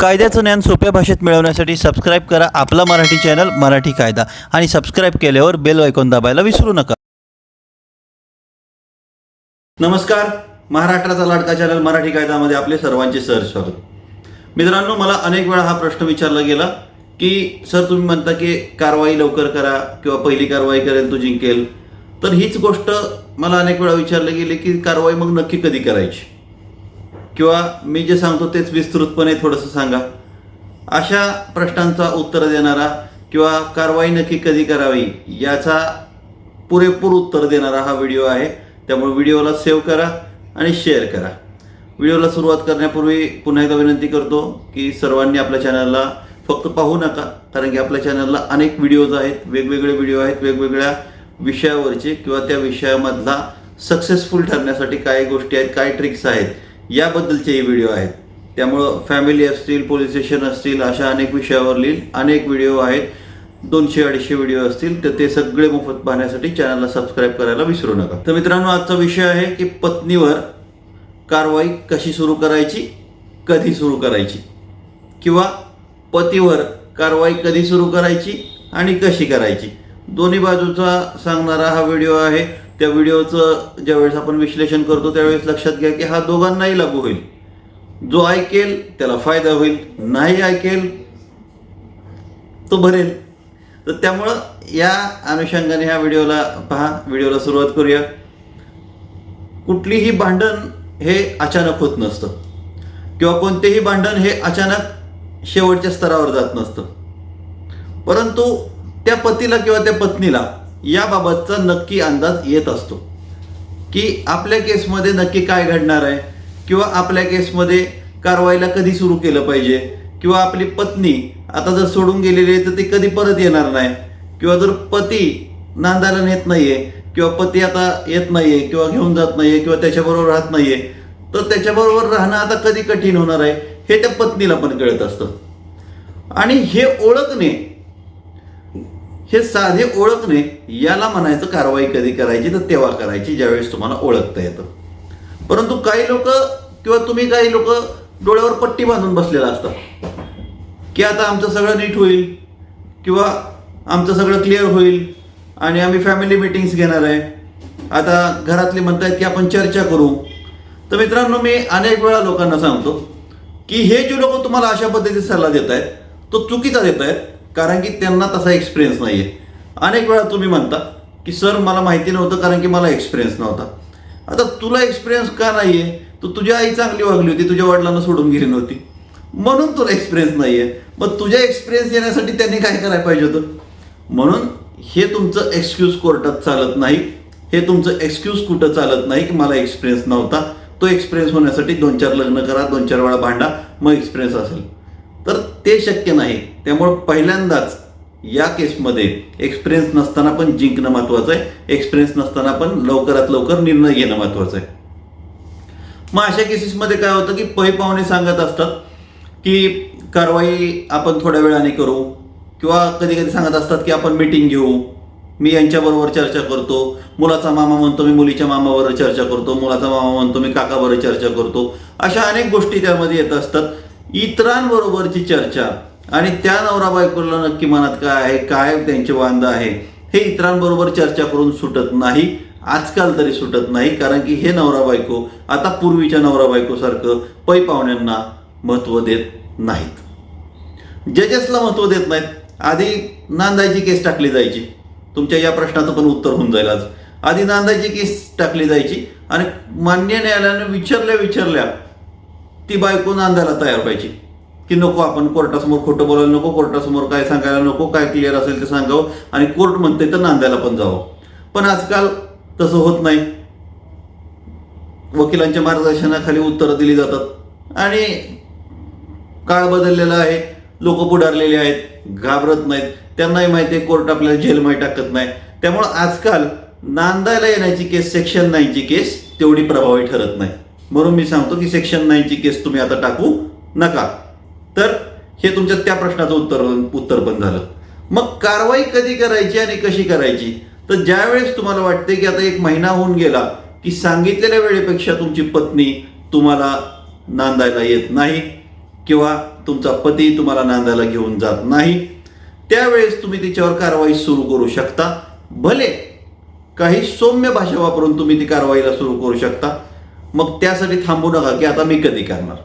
कायद्याचं ज्ञान सोप्या भाषेत मिळवण्यासाठी सबस्क्राईब करा आपला मराठी चॅनल मराठी कायदा. आणि सबस्क्राईब केल्यावर बेल ऐकून दाबायला विसरू नका. नमस्कार. महाराष्ट्राचा लाडका चॅनल मराठी कायद्यामध्ये आपले सर्वांचे सर स्वागत. मित्रांनो मला अनेक वेळा हा प्रश्न विचारला गेला की सर तुम्ही म्हणता की कारवाई लवकर करा किंवा पहिली कारवाई करेल तो जिंकेल. तर हीच गोष्ट मला अनेक वेळा विचारली गेली की कारवाई मग नक्की कधी करायची? किंवा मी जे सांगतो तेच विस्तृतपणे थोडंसं सांगा. अशा प्रश्नांचा उत्तर देणारा किंवा कारवाई नक्की कधी करावी याचा पुरेपूर उत्तर देणारा हा व्हिडिओ आहे. त्यामुळे व्हिडिओला सेव्ह करा आणि शेअर करा. व्हिडिओला सुरुवात करण्यापूर्वी पुन्हा एकदा विनंती करतो की सर्वांनी आपल्या चॅनलला फक्त पाहू नका कारण की आपल्या चॅनलला अनेक व्हिडिओज आहेत वेगवेगळे व्हिडिओ आहेत वेगवेगळ्या विषयावरचे किंवा त्या विषयामधला सक्सेसफुल ठरण्यासाठी काय गोष्टी आहेत काय ट्रिक्स आहेत. याबद्दलचेही व्हिडिओ आहेत. त्यामुळं फॅमिली असतील पोलीस स्टेशन असतील अशा अनेक विषयावरील अनेक व्हिडिओ आहेत. दोनशे अडीचशे व्हिडिओ असतील तर ते सगळे मोफत पाहण्यासाठी चॅनलला सबस्क्राईब करायला विसरू नका. तर मित्रांनो आजचा विषय आहे की पत्नीवर कारवाई कशी सुरू करायची कधी सुरू करायची? किंवा पतीवर कारवाई कधी सुरू करायची आणि कशी करायची? दोन्ही बाजूचा सांगणारा हा व्हिडिओ आहे. त्या व्हिडिओचं ज्यावेळेस आपण विश्लेषण करतो त्यावेळेस लक्षात घ्या की हा दोघांनाही लागू होईल. जो ऐकेल त्याला फायदा होईल. नाही ऐकेल तो भरेल. तर त्यामुळं या अनुषंगाने ह्या व्हिडिओला पहा. व्हिडिओला सुरुवात करूया. कुठलीही भांडण हे अचानक होत नसतं. किंवा कोणतेही भांडण हे अचानक शेवटच्या स्तरावर जात नसतं. परंतु त्या पतीला किंवा त्या पत्नीला याबाबतचा नक्की अंदाज येत असतो. की आपल्या केसमध्ये नक्की काय घडणार आहे? किंवा आपल्या केसमध्ये कारवाईला कधी सुरू केलं पाहिजे? किंवा आपली पत्नी आता जर सोडून गेलेली आहे तर ती कधी परत येणार नाही? किंवा जर पती नांदायला नेत आहे किंवा पती आता येत नाही आहे किंवा घेऊन जात नाही आहे किंवा त्याच्याबरोबर राहत नाही आहे तर त्याच्याबरोबर राहणं आता कधी कठीण होणार आहे हे त्या पत्नीला पण कळत असतं. आणि हे ओळखणे हे साधे ओळखणे याला म्हणायचं कारवाई कधी करायची तर तेव्हा करायची ज्यावेळेस तुम्हाला ओळखता येतं. परंतु काही लोक किंवा तुम्ही काही लोक डोळ्यावर पट्टी बांधून बसलेला असतात. की आता आमचं सगळं नीट होईल किंवा आमचं सगळं क्लिअर होईल आणि आम्ही फॅमिली मिटिंग्स घेणार आहे. आता घरातले म्हणतायत की आपण चर्चा करू. तर मित्रांनो मी अनेक वेळा लोकांना सांगतो की हे जे लोक तुम्हाला अशा पद्धतीचा सल्ला देत आहेत तो चुकीचा देत आहेत कारण की त्यांना तसा एक्सपिरियन्स नाही आहे अनेक वेळा तुम्ही म्हणता की सर मला माहिती नव्हतं कारण की मला एक्सपिरियन्स नव्हता. आता तुला एक्सपिरियन्स का नाही आहे तर तुझी आई चांगली वागली होती तुझ्या वडिलांना सोडून गेली नव्हती. म्हणून तुला एक्सपिरियन्स नाही आहे मग तुझ्या एक्सपिरियन्स येण्यासाठी त्यांनी काय करायला पाहिजे होतं? म्हणून हे तुमचं एक्सक्यूज कोर्टात चालत नाही. हे तुमचं एक्सक्यूज कुठं चालत नाही की मला एक्सपिरियन्स नव्हता. तो एक्सपिरियन्स होण्यासाठी दोन चार लग्न करा दोन चार वेळा भांडा मग एक्सपिरियन्स असेल. तर ते शक्य नाही. त्यामुळं पहिल्यांदाच या केसमध्ये एक्सपिरियन्स नसताना पण जिंकणं महत्वाचं आहे. एक्सपिरियन्स नसताना पण लवकरात लवकर निर्णय घेणं महत्वाचं आहे. मग अशा केसेसमध्ये काय होतं की पै पाहुणे सांगत असतात की कारवाई आपण थोड्या वेळाने करू किंवा कधी कधी सांगत असतात की आपण मीटिंग घेऊ. मी यांच्याबरोबर चर्चा करतो. मुलाचा मामा म्हणतो मी मुलीच्या मामाबरोबर चर्चा करतो. मुलाचा मामा म्हणतो मी काकाबरोबर चर्चा करतो. अशा अनेक गोष्टी त्यामध्ये येत असतात. इतरांबरोबरची चर्चा. आणि त्या नवरा बायकोला नक्की मनात काय आहे काय त्यांचे वांद आहे हे इतरांबरोबर चर्चा करून सुटत नाही आजकाल तरी सुटत नाही कारण की हे नवरा बायको आता पूर्वीच्या नवरा बायकोसारखं पै पाहुण्यांना महत्त्व देत नाहीत. जजेसला महत्त्व देत नाहीत. आधी नांदायची केस टाकली जायची. तुमच्या या प्रश्नाचं पण उत्तर होऊन जाईल आज. आधी नांदायची केस टाकली जायची आणि मान्य न्यायालयानं विचारल्या विचारल्या ती बायको नांदायला तयार पाहिजे. की नको आपण कोर्टासमोर खोटं बोलायला नको कोर्टासमोर काय सांगायला नको काय क्लिअर असेल ते सांगावं आणि कोर्ट म्हणते तर नांदायला पण जावं. पण आजकाल तसं होत नाही. वकिलांच्या मार्गदर्शनाखाली उत्तरं दिली जातात. आणि काळ बदललेला आहे. लोक पुढारलेले आहेत. घाबरत नाहीत. त्यांनाही माहिती आहे कोर्ट आपल्याला जेलमध्ये टाकत नाही. त्यामुळं आजकाल नांदायला येण्याची केस सेक्शन नाईनची केस तेवढी प्रभावी ठरत नाही. म्हणून मी सांगतो की सेक्शन नाईनची केस तुम्ही आता टाकू नका. तर हे तुमच्या त्या प्रश्नाचं उत्तर उत्तर पण झालं. मग कारवाई कधी करायची आणि कशी करायची? तर ज्यावेळेस तुम्हाला वाटते की आता एक महिना होऊन गेला की सांगितलेल्या वेळेपेक्षा तुमची पत्नी तुम्हाला नांदायला येत नाही किंवा तुमचा पती तुम्हाला नांदायला घेऊन जात नाही त्यावेळेस तुम्ही तिच्यावर कारवाई सुरू करू शकता. भले काही सौम्य भाषा वापरून तुम्ही ती कारवाईला सुरू करू शकता. मग त्यासाठी थांबू नका की आता मी कधी करणार?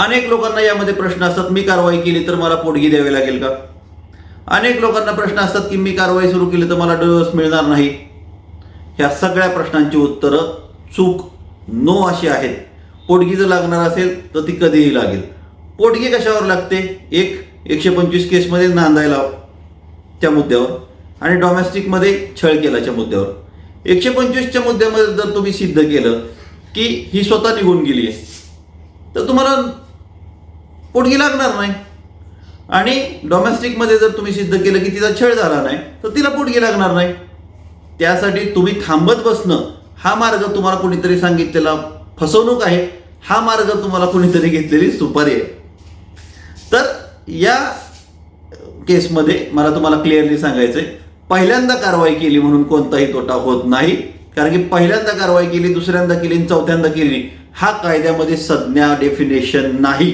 अनेक लोकांना यामध्ये प्रश्न असतात मी कारवाई केली तर मला पोटगी द्यावी लागेल का? अनेक लोकांना प्रश्न असतात की मी कारवाई सुरू केली तर मला डिवोर्स मिळणार नाही. ह्या सगळ्या प्रश्नांची उत्तरं चूक नो अशी आहेत. पोटगी जर लागणार असेल तर ती कधीही लागेल. पोटगी कशावर लागते? एक एकशे पंचवीस केसमध्ये नांदायला त्या मुद्द्यावर. आणि डॉमेस्टिकमध्ये छळ केल्याच्या मुद्द्यावर. एकशे पंचवीसच्या मुद्द्यामध्ये जर तुम्ही सिद्ध केलं की ही स्वतः निघून गेली आहे तर तुम्हाला पोटगी लागणार नाही. आणि डॉमेस्टिकमध्ये जर तुम्ही सिद्ध केलं की तिचा छळ झाला नाही तर तिला पोटगी लागणार नाही. त्यासाठी तुम्ही थांबत बसणं हा मार्ग तुम्हाला कोणीतरी सांगितलेला फसवणूक आहे. हा मार्ग तुम्हाला कोणीतरी घेतलेली सुपारी आहे. तर या केसमध्ये मला तुम्हाला क्लिअरली सांगायचं आहे पहिल्यांदा कारवाई केली म्हणून कोणताही तोटा होत नाही. कारण की पहिल्यांदा कारवाई केली दुसऱ्यांदा केली आणि चौथ्यांदा केली हा कायद्यामध्ये संज्ञा डेफिनेशन नाही.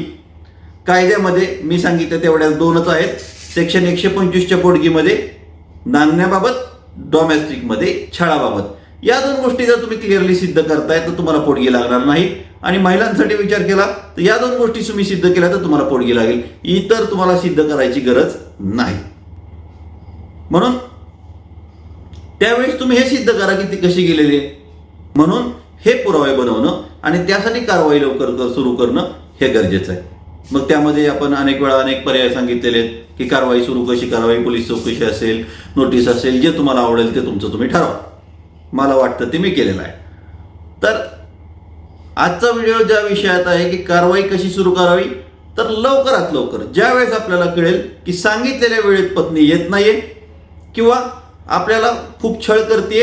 कायद्यामध्ये मी सांगितलं तेवढ्या दोनच आहेत. सेक्शन एकशे पंचवीसच्या पोटगीमध्ये नांगण्याबाबत डॉमेस्टिकमध्ये छळाबाबत. या दोन गोष्टी जर तुम्ही क्लिअरली सिद्ध करताय तर तुम्हाला पोटगी लागणार नाही. आणि महिलांसाठी विचार केला तर या दोन गोष्टी तुम्ही सिद्ध केल्या तर तुम्हाला पोटगी लागेल. इतर तुम्हाला सिद्ध करायची गरज नाही. म्हणून त्यावेळेस तुम्ही हे सिद्ध करा की ती कशी गेलेली आहे. म्हणून हे पुरावे बनवणं आणि त्यासाठी कारवाई लवकर सुरू करणं हे गरजेचं आहे. मग त्यामध्ये आपण अनेक वेळा अनेक पर्याय सांगितलेले आहेत की कारवाई सुरू कशी करावी पोलीस चौकशी असेल नोटीस असेल जे तुम्हाला आवडेल ते तुमचं तुम्ही ठरवा. मला वाटतं ते मी केलेलं आहे. तर आजचा व्हिडिओ ज्या विषयात आहे की कारवाई कशी सुरू करावी तर लवकरात लवकर ज्या वेळेस आपल्याला कळेल की सांगितलेल्या वेळेत पत्नी येत नाहीये किंवा आपल्याला खूप छळ करते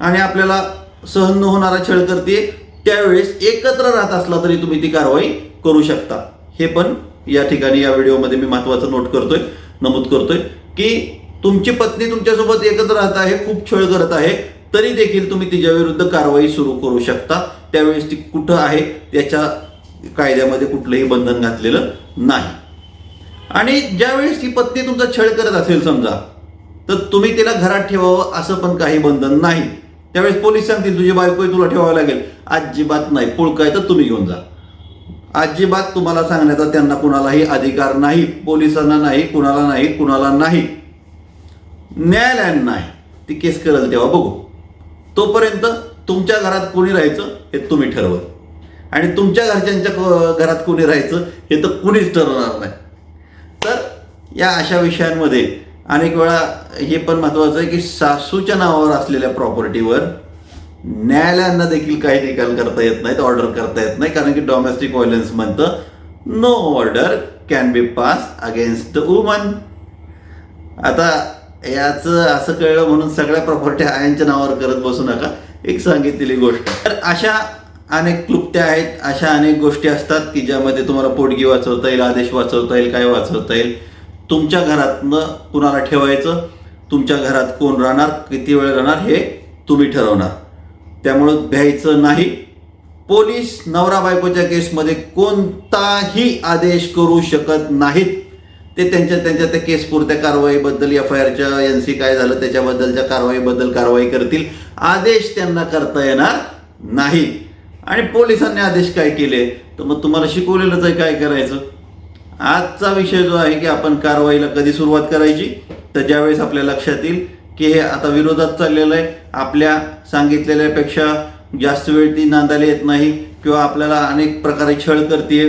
आणि आपल्याला सहन न होणारा छळ करते त्यावेळेस एकत्र राहत असला तरी तुम्ही ती कारवाई करू शकता. हे पण या ठिकाणी या व्हिडिओमध्ये मी महत्वाचं नोट करतोय नमूद करतोय की तुमची पत्नी तुमच्यासोबत एकत्र राहत आहे खूप छळ करत आहे तरी देखील तुम्ही तिच्या विरुद्ध कारवाई सुरू करू शकता. त्यावेळेस ती कुठं आहे त्याच्या कायद्यामध्ये कुठलंही बंधन घातलेलं नाही. आणि ज्यावेळेस ती पत्नी तुमचा छळ करत असेल समजा तर तुम्ही तिला घरात ठेवावं असं पण काही बंधन नाही. त्यावेळेस पोलीस सांगतील तुझी बायको तुला ठेवावं लागेल. अजिबात नाही. पुळकाय तर तुम्ही घेऊन जा. अजिबात तुम्हाला सांगण्याचा त्यांना कुणालाही अधिकार नाही. पोलिसांना नाही कुणाला नाही कुणाला नाही. न्यायालयानं नाही. ती केस करेल तेव्हा बघू. तोपर्यंत तुमच्या घरात कोणी राहायचं हे तुम्ही ठरवा. आणि तुमच्या घरच्यांच्या घरात कोणी राहायचं हे तर कुणीच ठरवणार नाही. तर या अशा विषयांमध्ये अनेक वेळा हे पण महत्वाचं आहे की सासूच्या नावावर असलेल्या प्रॉपर्टीवर न्यायालयांना देखील काही निकाल करता येत नाहीत ऑर्डर करता येत नाही कारण की डॉमेस्टिक व्हायलन्स म्हणतं no order can be pass against the woman आता याचं असं कळलं म्हणून सगळ्या प्रॉपर्टी आयांच्या नावावर करत बसू नका. एक सांगितलेली गोष्ट. तर अशा अनेक क्लुप्त्या आहेत अशा अनेक गोष्टी असतात की ज्यामध्ये तुम्हाला पोटगी वाचवता येईल आदेश वाचवता येईल काय वाचवता येईल. तुमच्या घरातनं कुणाला ठेवायचं? तुमच्या घरात कोण राहणार? किती वेळ राहणार? हे तुम्ही ठरवणार. त्यामुळं भ्यायचं नाही. पोलीस नवरा बायकोच्या केसमध्ये कोणताही आदेश करू शकत नाहीत. ते त्यांच्या त्यांच्या त्या केस पुरत्या कारवाईबद्दल एफ आय आरच्या एन सी काय झालं त्याच्याबद्दलच्या कारवाईबद्दल कारवाई करतील. आदेश त्यांना करता येणार नाही. आणि पोलिसांनी आदेश काय केले? तर मग तुम्हाला शिकवलेलंच आहे काय करायचं? आजचा विषय जो आहे की आपण कारवाईला कधी सुरुवात करायची? तर ज्यावेळेस आपल्या लक्षात येईल की हे आता विरोधात चाललेलं आहे. आपल्या सांगितलेल्यापेक्षा जास्त वेळ ती नांदायला येत नाही किंवा आपल्याला अनेक प्रकारे छळ करते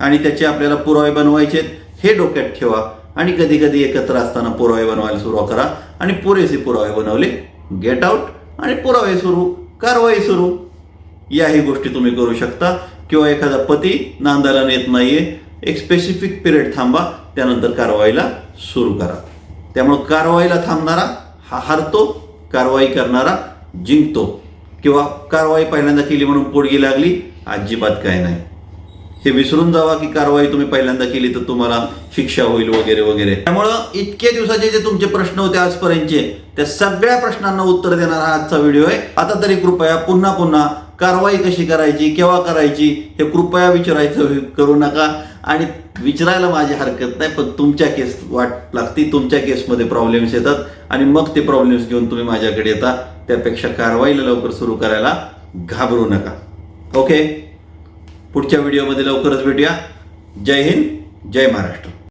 आणि त्याचे आपल्याला पुरावे बनवायचे आहेत, हे डोक्यात ठेवा आणि कधी कधी एकत्र असताना पुरावे बनवायला सुरुवात करा आणि पुरेसे पुरावे बनवले गेट आउट आणि पुरावे सुरू कारवाई सुरू. याही गोष्टी तुम्ही करू शकता किंवा एखादा पती नांदायला नेत नाहीये. एक स्पेसिफिक पिरियड थांबा त्यानंतर कारवाईला सुरू करा. त्यामुळं कारवाईला थांबणारा हा हरतो कारवाई करणारा जिंकतो. किंवा कारवाई पहिल्यांदा केली म्हणून पोडगी लागली अजिबात काय नाही. हे विसरून जावा की कारवाई तुम्ही पहिल्यांदा केली तर तुम्हाला शिक्षा होईल वगैरे वगैरे. त्यामुळं इतके दिवसाचे जे तुमचे प्रश्न होते आजपर्यंतचे त्या सगळ्या प्रश्नांना उत्तर देणारा हा आजचा व्हिडिओ आहे. आता तरी कृपया पुन्हा पुन्हा कारवाई कशी करायची केव्हा करायची हे कृपया विचारायचं करू नका. आणि विचारायला माझी हरकत नाही पण तुमच्या केस वाट लागती तुमच्या केसमध्ये प्रॉब्लेम्स येतात. आणि मग ते प्रॉब्लेम्स घेऊन तुम्ही माझ्याकडे येता. त्यापेक्षा कारवाईला लवकर सुरू करायला घाबरू नका. ओके पुढच्या व्हिडिओमध्ये लवकरच भेटूया. जय हिंद जय महाराष्ट्र.